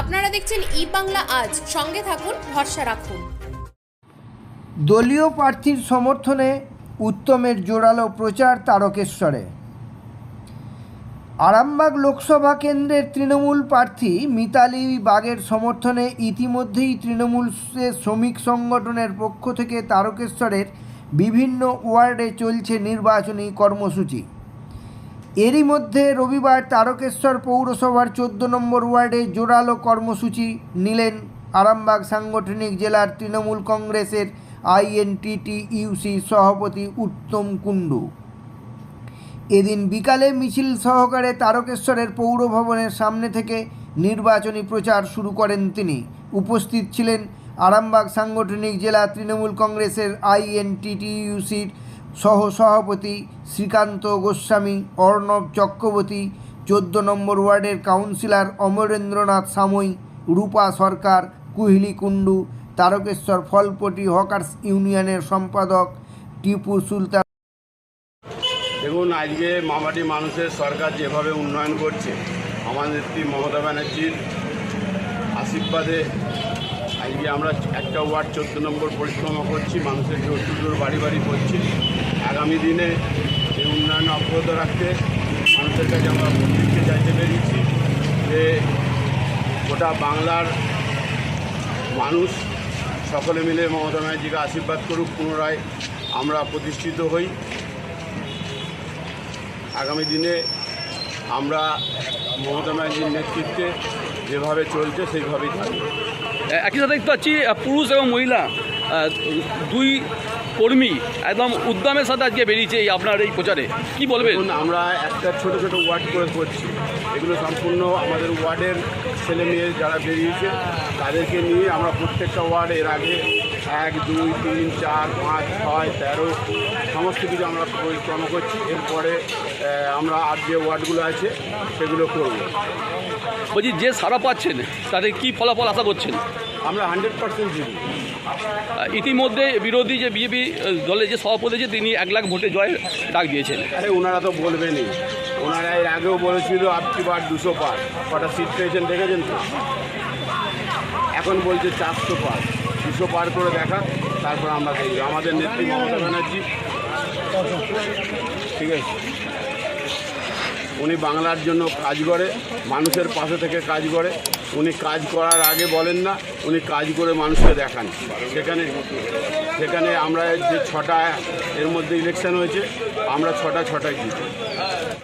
আপনারা দেখছেন ই বাংলা আজ। সঙ্গে থাকুন, ভরসা রাখুন। দলীয় প্রার্থীর সমর্থনে উত্তমের জোরালো প্রচার তারকেশ্বরে। আরামবাগ লোকসভা কেন্দ্রের তৃণমূল প্রার্থী মিতালি বাগের সমর্থনে ইতিমধ্যেই তৃণমূল শ্রমিক সংগঠনের পক্ষ থেকে তারকেশ্বরের বিভিন্ন ওয়ার্ডে চলছে নির্বাচনী কর্মসূচি। এরই মধ্যে রবিবার তারকেশ্বর পৌরসভার চোদ্দ নম্বর ওয়ার্ডে জোরালো কর্মসূচি নিলেন আরামবাগ সাংগঠনিক জেলার তৃণমূল কংগ্রেসের আইএনটিটি ইউসি সভাপতি উত্তম কুণ্ডু। এদিন বিকালে মিছিল সহকারে তারকেশ্বরের পৌর ভবনের সামনে থেকে নির্বাচনী প্রচার শুরু করেন তিনি। উপস্থিত ছিলেন আরামবাগ সাংগঠনিক জেলা তৃণমূল কংগ্রেসের আইএনটিটিইউসির সহ সভাপতি শ্রীকান্ত গোস্বামী, অর্ণব চক্রবর্তী, চোদ্দ নম্বর ওয়ার্ডের কাউন্সিলর অমরেন্দ্রনাথ সাময়ী রূপা সরকার, কুহিলি কুণ্ডু, তারকেশ্বর ফলপটি হকার্স ইউনিয়নের সম্পাদক টিপু সুলতান। দেখুন, আজকে মামাটি মানুষের সরকার যেভাবে উন্নয়ন করছে আমাদের মমতা ব্যানার্জির আশীর্বাদে আজকে আমরা একটা ওয়ার্ড চোদ্দ নম্বর পরিক্রমা করছি, মানুষের জোর বাড়ি বাড়ি করছি। আগামী দিনে এই উন্নয়ন অব্যাহত রাখতে মানুষের কাছে আমরা দিতে চাইতে পেরেছি যে গোটা বাংলার মানুষ সকলে মিলে মমতা ব্যানার্জিকে আশীর্বাদ করুক, পুনরায় আমরা প্রতিষ্ঠিত হই। আগামী দিনে আমরা মমতা ব্যানার্জির নেতৃত্বে যেভাবে চলছে, সেইভাবেই থাকবে। একই সাথে দেখতে পাচ্ছি পুরুষ এবং মহিলা দুই কর্মী একদম উদ্যমের সাথে আজকে বেরিয়েছে এই আপনার এই প্রচারে। কি বলবেন? আমরা একটা ছোট ছোট ওয়ার্ড করে করছি এগুলো সম্পূর্ণ আমাদের ওয়ার্ডের ছেলে মেয়ে যারা বেরিয়েছে, তাদেরকে নিয়ে আমরা প্রত্যেকটা ওয়ার্ড এর আগে এক, দুই, তিন, চার, পাঁচ, ছয়, তেরো সমস্ত কিছু আমরা পরিক্রমা করছি এরপরে আমরা আর যে ওয়ার্ডগুলো আছে সেগুলো করব। বলছি যে সারা পাচ্ছেন তাদের কি ফলাফল আশা করছেন? আমরা হান্ড্রেড পার্সেন্ট জিতব। আহ, ইতিমধ্যে বিরোধী যে বিজেপি দলের যে সভাপতি আছে তিনি এক লাখ ভোটে জয়ের ডাক দিয়েছেন। আরে ওনারা তো বলবেনই ওনারা এর আগেও বলেছিল আপকি বার দুশো পার। কটা সিট পেয়েছেন দেখেছেন তো? এখন বলছে চারশো পার। দুশো পার করে দেখা তারপর আমরা দেখি আমাদের নেত্রী মমতা ব্যানার্জি ঠিক আছে। উনি বাংলার জন্য কাজ করে, মানুষের পাশে থেকে কাজ করে। উনি কাজ করার আগে বলেন না, উনি কাজ করে মানুষকে দেখান। সেখানে সেখানে আমরা যে ছটা, এর মধ্যে ইলেকশন হয়েছে, আমরা ছটা ছটায় জিতি